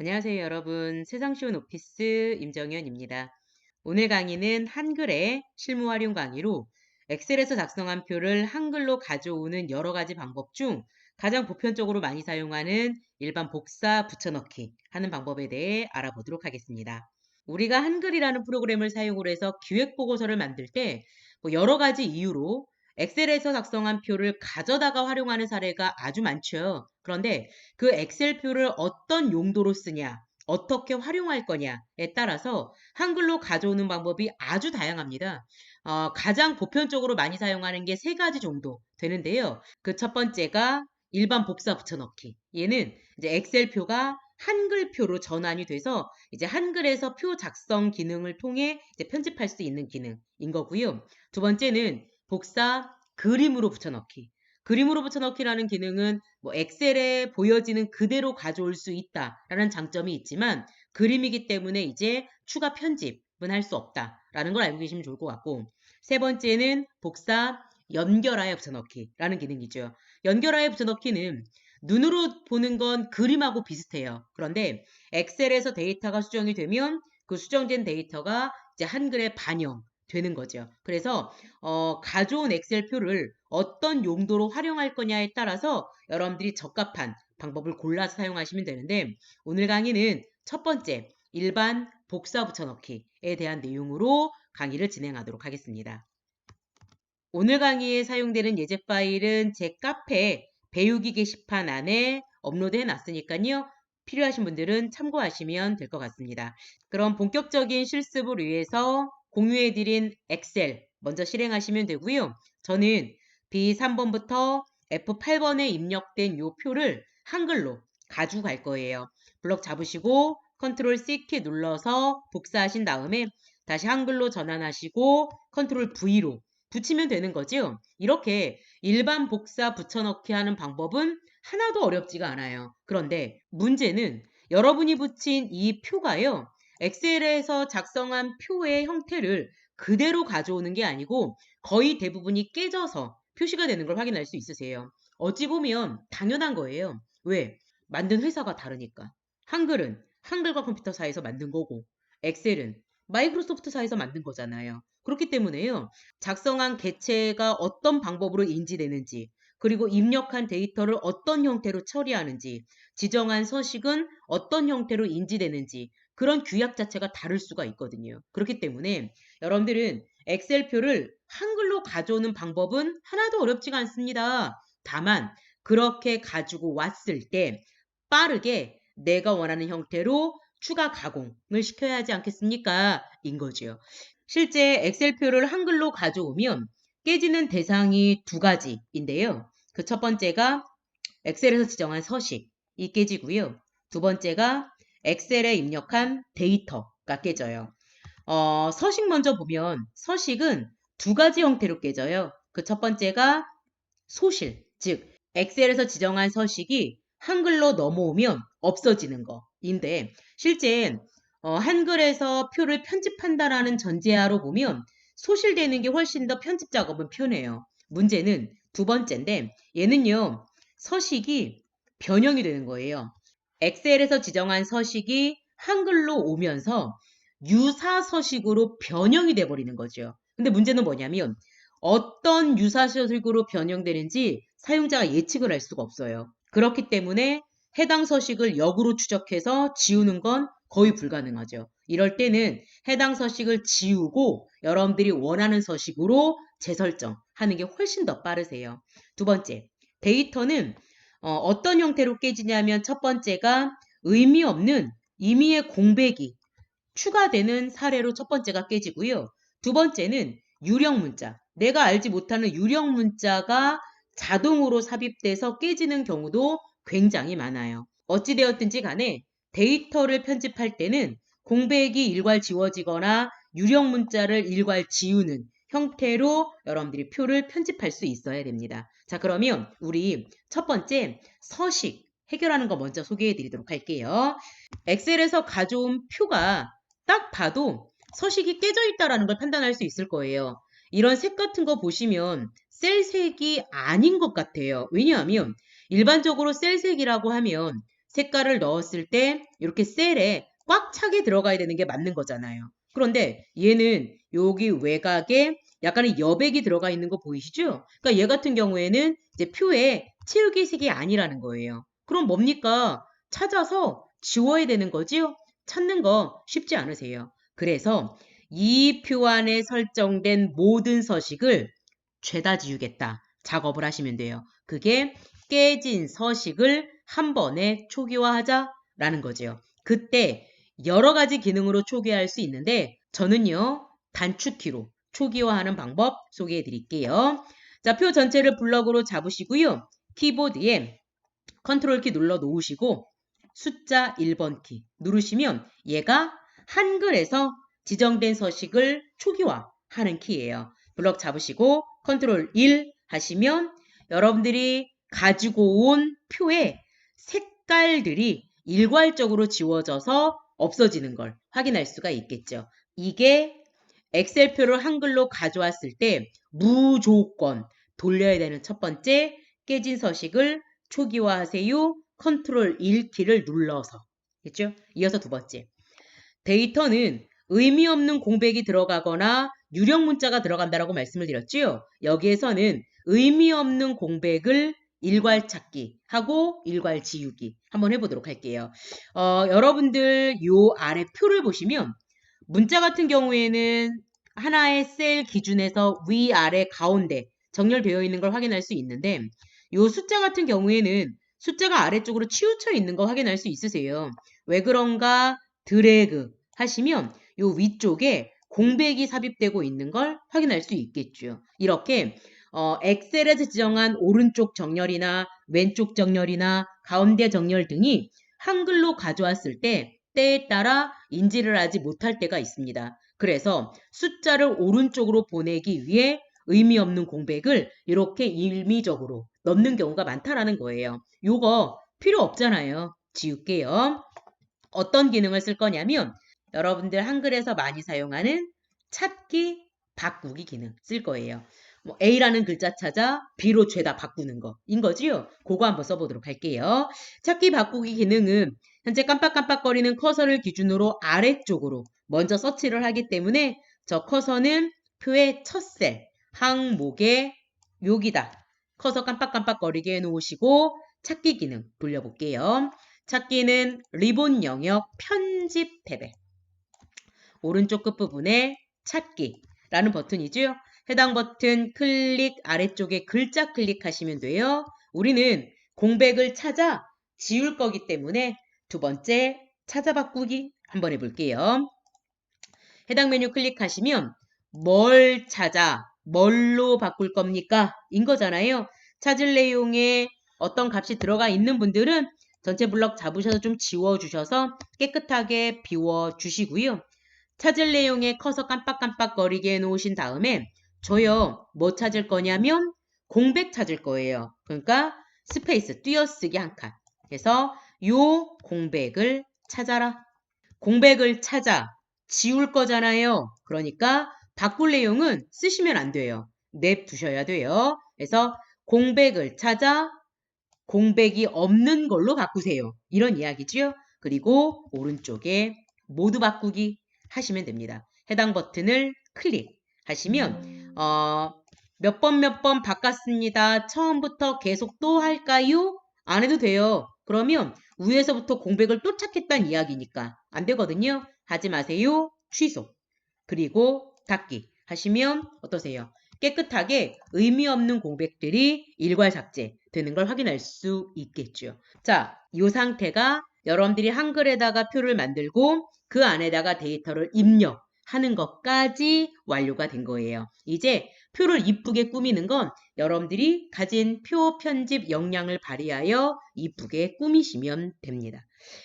안녕하세요, 여러분. 세상 쉬운 오피스 임정현입니다. 오늘 강의는 한글의 실무 활용 강의로 엑셀에서 작성한 표를 한글로 가져오는 여러 가지 방법 중 가장 보편적으로 많이 사용하는 일반 복사 붙여넣기 하는 방법에 대해 알아보도록 하겠습니다. 우리가 한글이라는 프로그램을 사용을 해서 기획 보고서를 만들 때 뭐 여러 가지 이유로 엑셀에서 작성한 표를 가져다가 활용하는 사례가 아주 많죠. 그런데 그 엑셀 표를 어떤 용도로 쓰냐, 어떻게 활용할 거냐에 따라서 한글로 가져오는 방법이 아주 다양합니다. 어, 가장 보편적으로 많이 사용하는 게 세 가지 정도 되는데요. 그 첫 번째가 일반 복사 붙여넣기. 얘는 이제 엑셀 표가 한글표로 전환이 돼서 이제 한글에서 표 작성 기능을 통해 이제 편집할 수 있는 기능인 거고요. 두 번째는 복사 그림으로 붙여넣기. 그림으로 붙여넣기라는 기능은 뭐 엑셀에 보여지는 그대로 가져올 수 있다라는 장점이 있지만 그림이기 때문에 이제 추가 편집은 할 수 없다라는 걸 알고 계시면 좋을 것 같고 세 번째는 복사 연결하여 붙여넣기라는 기능이죠. 연결하여 붙여넣기는 눈으로 보는 건 그림하고 비슷해요. 그런데 엑셀에서 데이터가 수정이 되면 그 수정된 데이터가 이제 한글에 반영 되는 거죠. 그래서 어, 가져온 엑셀 표를 어떤 용도로 활용할 거냐에 따라서 여러분들이 적합한 방법을 골라서 사용하시면 되는데 오늘 강의는 첫 번째 일반 복사 붙여넣기에 대한 내용으로 강의를 진행하도록 하겠습니다. 오늘 강의에 사용되는 예제 파일은 제 카페 배우기 게시판 안에 업로드해 놨으니까요. 필요하신 분들은 참고하시면 될 것 같습니다. 그럼 본격적인 실습을 위해서 공유해드린 엑셀 먼저 실행하시면 되고요. 저는 B3번부터 F8번에 입력된 요 표를 한글로 가지고 갈 거예요. 블럭 잡으시고 컨트롤 C키 눌러서 복사하신 다음에 다시 한글로 전환하시고 컨트롤 V로 붙이면 되는 거죠. 이렇게 일반 복사 붙여넣기 하는 방법은 하나도 어렵지가 않아요. 그런데 문제는 여러분이 붙인 이 표가요. 엑셀에서 작성한 표의 형태를 그대로 가져오는 게 아니고 거의 대부분이 깨져서 표시가 되는 걸 확인할 수 있으세요. 어찌 보면 당연한 거예요. 왜? 만든 회사가 다르니까. 한글은 한글과 컴퓨터사에서 만든 거고 엑셀은 마이크로소프트사에서 만든 거잖아요. 그렇기 때문에요. 작성한 개체가 어떤 방법으로 인지되는지 그리고 입력한 데이터를 어떤 형태로 처리하는지 지정한 서식은 어떤 형태로 인지되는지 그런 규약 자체가 다를 수가 있거든요. 그렇기 때문에 여러분들은 엑셀표를 한글로 가져오는 방법은 하나도 어렵지가 않습니다. 다만 그렇게 가지고 왔을 때 빠르게 내가 원하는 형태로 추가 가공을 시켜야 하지 않겠습니까? 인 거죠. 실제 엑셀표를 한글로 가져오면 깨지는 대상이 두 가지인데요. 그 첫 번째가 엑셀에서 지정한 서식이 깨지고요. 두 번째가 엑셀에 입력한 데이터가 깨져요. 어, 서식 먼저 보면 서식은 두 가지 형태로 깨져요. 그 첫 번째가 소실, 즉 엑셀에서 지정한 서식이 한글로 넘어오면 없어지는 거인데 실제 어, 한글에서 표를 편집한다라는 전제하로 보면 소실되는 게 훨씬 더 편집 작업은 편해요. 문제는 두 번째인데 얘는요 서식이 변형이 되는 거예요. 엑셀에서 지정한 서식이 한글로 오면서 유사 서식으로 변형이 돼 버리는 거죠. 근데 문제는 뭐냐면 어떤 유사 서식으로 변형되는지 사용자가 예측을 할 수가 없어요. 그렇기 때문에 해당 서식을 역으로 추적해서 지우는 건 거의 불가능하죠. 이럴 때는 해당 서식을 지우고 여러분들이 원하는 서식으로 재설정하는 게 훨씬 더 빠르세요. 두 번째, 데이터는 어, 떤 형태로 깨지냐면 첫 번째가 의미 없는 임의의 공백이 추가되는 사례로 첫 번째가 깨지고요. 두 번째는 유령 문자. 내가 알지 못하는 유령 문자가 자동으로 삽입돼서 깨지는 경우도 굉장히 많아요. 어찌되었든지 간에 데이터를 편집할 때는 공백이 일괄 지워지거나 유령 문자를 일괄 지우는 형태로 여러분들이 표를 편집할 수 있어야 됩니다. 자, 그러면 우리 첫 번째 서식 해결하는 거 먼저 소개해 드리도록 할게요. 엑셀에서 가져온 표가 딱 봐도 서식이 깨져 있다라는 걸 판단할 수 있을 거예요. 이런 색 같은 거 보시면 셀 색이 아닌 것 같아요. 왜냐하면 일반적으로 셀 색이라고 하면 색깔을 넣었을 때 이렇게 셀에 꽉 차게 들어가야 되는 게 맞는 거잖아요. 그런데 얘는 여기 외곽에 약간의 여백이 들어가 있는 거 보이시죠? 그러니까 얘 같은 경우에는 이제 표에 채우기색이 아니라는 거예요. 그럼 뭡니까? 찾아서 지워야 되는 거지요? 찾는 거 쉽지 않으세요. 그래서 이 표 안에 설정된 모든 서식을 죄다 지우겠다 작업을 하시면 돼요. 그게 깨진 서식을 한 번에 초기화하자라는 거죠. 그때 여러 가지 기능으로 초기화할 수 있는데 저는요 단축키로 초기화하는 방법 소개해 드릴게요. 자, 표 전체를 블럭으로 잡으시고요. 키보드에 컨트롤 키 눌러 놓으시고 숫자 1번 키 누르시면 얘가 한글에서 지정된 서식을 초기화하는 키예요. 블럭 잡으시고 컨트롤 1 하시면 여러분들이 가지고 온 표에 색깔들이 일괄적으로 지워져서 없어지는 걸 확인할 수가 있겠죠. 이게 엑셀표를 한글로 가져왔을 때 무조건 돌려야 되는 첫 번째 깨진 서식을 초기화하세요. 컨트롤 1키를 눌러서. 됐죠? 이어서 두 번째. 데이터는 의미 없는 공백이 들어가거나 유령 문자가 들어간다라고 말씀을 드렸죠. 여기에서는 의미 없는 공백을 일괄 찾기 하고 일괄 지우기 한번 해보도록 할게요. 어, 여러분들 요 아래 표를 보시면 문자 같은 경우에는 하나의 셀 기준에서 위아래 가운데 정렬되어 있는 걸 확인할 수 있는데 요 숫자 같은 경우에는 숫자가 아래쪽으로 치우쳐 있는 거 확인할 수 있으세요. 왜 그런가 드래그 하시면 요 위쪽에 공백이 삽입되고 있는 걸 확인할 수 있겠죠. 이렇게 어, 엑셀에서 지정한 오른쪽 정렬이나 왼쪽 정렬이나 가운데 정렬 등이 한글로 가져왔을 때 때에 따라 인지를 하지 못할 때가 있습니다. 그래서 숫자를 오른쪽으로 보내기 위해 의미 없는 공백을 이렇게 일미적으로 넣는 경우가 많다라는 거예요. 요거 필요 없잖아요. 지울게요. 어떤 기능을 쓸 거냐면 여러분들 한글에서 많이 사용하는 찾기, 바꾸기 기능 쓸 거예요. 뭐 A라는 글자 찾아 B로 죄다 바꾸는 거인 거지요. 그거 한번 써보도록 할게요. 찾기 바꾸기 기능은 현재 깜빡깜빡거리는 커서를 기준으로 아래쪽으로 먼저 서치를 하기 때문에 저 커서는 표의 첫 셀, 항목의 여기다. 커서 깜빡깜빡거리게 해놓으시고 찾기 기능 돌려볼게요. 찾기는 리본 영역 편집 탭에 오른쪽 끝부분에 찾기라는 버튼이죠. 해당 버튼 클릭 아래쪽에 글자 클릭하시면 돼요. 우리는 공백을 찾아 지울 거기 때문에 두 번째 찾아 바꾸기 한번 해볼게요. 해당 메뉴 클릭하시면 뭘 찾아 뭘로 바꿀 겁니까? 인 거잖아요. 찾을 내용에 어떤 값이 들어가 있는 분들은 전체 블럭 잡으셔서 좀 지워주셔서 깨끗하게 비워주시고요. 찾을 내용에 커서 깜빡깜빡거리게 해놓으신 다음에 저요 뭐 찾을 거냐면 공백 찾을 거예요. 그러니까 스페이스 띄어쓰기 한 칸. 그래서 요 공백을 찾아라. 공백을 찾아 지울 거잖아요. 그러니까 바꿀 내용은 쓰시면 안 돼요. 냅두셔야 돼요. 그래서 공백을 찾아 공백이 없는 걸로 바꾸세요. 이런 이야기죠. 그리고 오른쪽에 모두 바꾸기 하시면 됩니다. 해당 버튼을 클릭하시면 어, 몇 번 몇 번 바꿨습니다. 처음부터 계속 또 할까요? 안 해도 돼요. 그러면 위에서부터 공백을 또 찾겠다는 이야기니까 안 되거든요. 하지 마세요. 취소. 그리고 닫기 하시면 어떠세요? 깨끗하게 의미 없는 공백들이 일괄 삭제 되는 걸 확인할 수 있겠죠. 자, 이 상태가 여러분들이 한글에다가 표를 만들고 그 안에다가 데이터를 입력 하는 것까지 완료가 된 거예요. 이제 표를 이쁘게 꾸미는 건 여러분들이 가진 표 편집 역량을 발휘하여 이쁘게 꾸미시면 됩니다.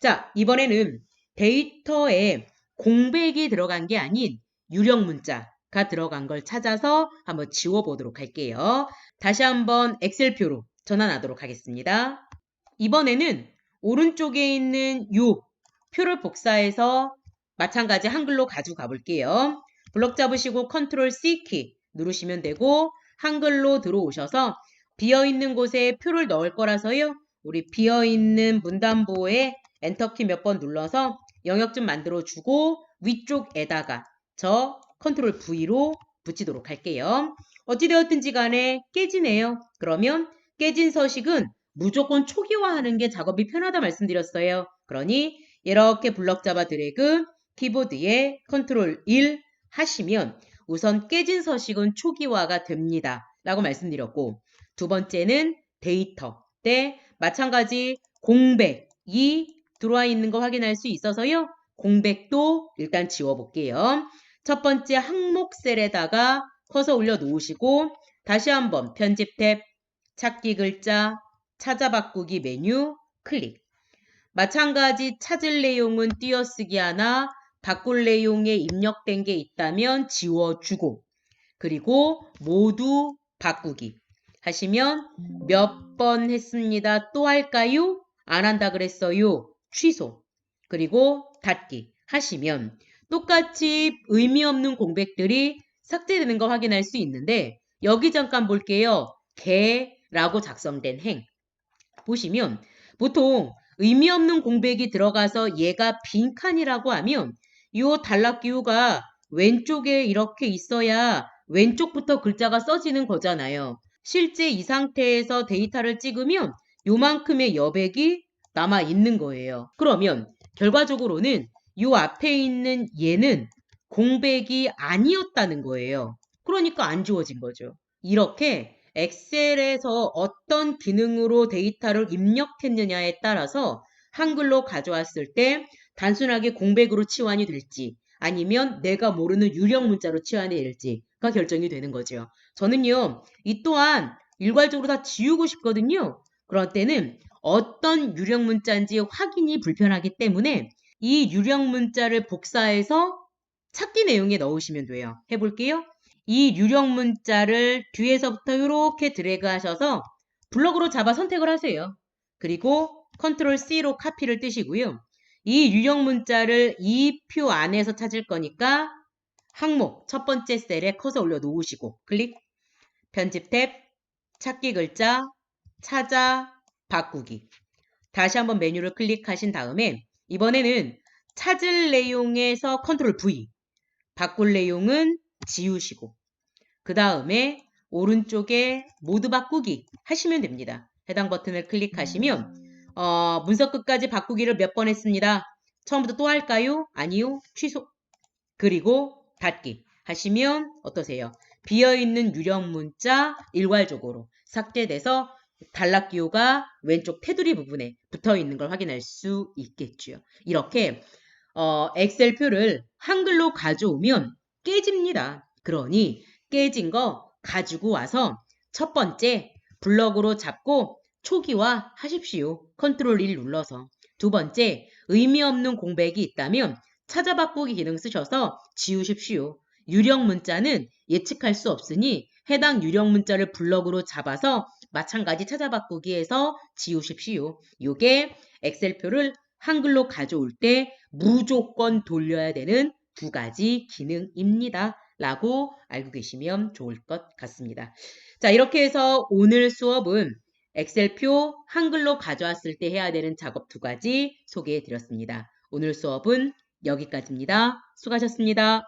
자, 이번에는 데이터에 공백이 들어간 게 아닌 유령 문자가 들어간 걸 찾아서 한번 지워보도록 할게요. 다시 한번 엑셀표로 전환하도록 하겠습니다. 이번에는 오른쪽에 있는 요 표를 복사해서 마찬가지 한글로 가지고 가볼게요. 블럭 잡으시고 컨트롤 C키 누르시면 되고 한글로 들어오셔서 비어있는 곳에 표를 넣을 거라서요. 우리 비어있는 문단보에 엔터키 몇 번 눌러서 영역 좀 만들어주고 위쪽에다가 저 컨트롤 V로 붙이도록 할게요. 어찌되었든지 간에 깨지네요. 그러면 깨진 서식은 무조건 초기화하는 게 작업이 편하다 말씀드렸어요. 그러니 이렇게 블럭 잡아 드래그 키보드에 컨트롤 1 하시면 우선 깨진 서식은 초기화가 됩니다. 라고 말씀드렸고 두 번째는 데이터 때 마찬가지 공백이 들어와 있는 거 확인할 수 있어서요. 공백도 일단 지워볼게요. 첫 번째 항목 셀에다가 커서 올려 놓으시고 다시 한번 편집 탭, 찾기 글자, 찾아 바꾸기 메뉴 클릭. 마찬가지 찾을 내용은 띄어쓰기 하나, 바꿀 내용에 입력된 게 있다면 지워주고 그리고 모두 바꾸기 하시면 몇 번 했습니다. 또 할까요? 안 한다 그랬어요. 취소 그리고 닫기 하시면 똑같이 의미 없는 공백들이 삭제되는 거 확인할 수 있는데 여기 잠깐 볼게요. 개라고 작성된 행 보시면 보통 의미 없는 공백이 들어가서 얘가 빈칸이라고 하면 이 단락기호가 왼쪽에 이렇게 있어야 왼쪽부터 글자가 써지는 거잖아요. 실제 이 상태에서 데이터를 찍으면 요만큼의 여백이 남아 있는 거예요. 그러면 결과적으로는 요 앞에 있는 얘는 공백이 아니었다는 거예요. 그러니까 안 지워진 거죠. 이렇게 엑셀에서 어떤 기능으로 데이터를 입력했느냐에 따라서 한글로 가져왔을 때 단순하게 공백으로 치환이 될지 아니면 내가 모르는 유령 문자로 치환이 될지가 결정이 되는 거죠. 저는요, 이 또한 일괄적으로 다 지우고 싶거든요. 그럴 때는 어떤 유령 문자인지 확인이 불편하기 때문에 이 유령 문자를 복사해서 찾기 내용에 넣으시면 돼요. 해볼게요. 이 유령 문자를 뒤에서부터 이렇게 드래그 하셔서 블럭으로 잡아 선택을 하세요. 그리고 컨트롤 C로 카피를 뜨시고요. 이 유령 문자를 이 표 안에서 찾을 거니까 항목 첫 번째 셀에 커서 올려 놓으시고 클릭. 편집 탭 찾기 글자 찾아 바꾸기. 다시 한번 메뉴를 클릭하신 다음에 이번에는 찾을 내용에서 컨트롤 V 바꿀 내용은 지우시고 그 다음에 오른쪽에 모두 바꾸기 하시면 됩니다. 해당 버튼을 클릭하시면 어, 문서 끝까지 바꾸기를 몇 번 했습니다. 처음부터 또 할까요? 아니요. 취소. 그리고 닫기 하시면 어떠세요? 비어있는 유령 문자 일괄적으로 삭제돼서 단락기호가 왼쪽 테두리 부분에 붙어 있는 걸 확인할 수 있겠죠. 이렇게 어, 엑셀 표를 한글로 가져오면 깨집니다. 그러니 깨진 거 가지고 와서 첫 번째 블럭으로 잡고 초기화 하십시오. 컨트롤 1 눌러서. 두 번째, 의미 없는 공백이 있다면 찾아 바꾸기 기능 쓰셔서 지우십시오. 유령 문자는 예측할 수 없으니 해당 유령 문자를 블럭으로 잡아서 마찬가지 찾아 바꾸기에서 지우십시오. 이게 엑셀표를 한글로 가져올 때 무조건 돌려야 되는 두 가지 기능입니다. 라고 알고 계시면 좋을 것 같습니다. 자, 이렇게 해서 오늘 수업은 엑셀표 한글로 가져왔을 때 해야 되는 작업 두 가지 소개해 드렸습니다. 오늘 수업은 여기까지입니다. 수고하셨습니다.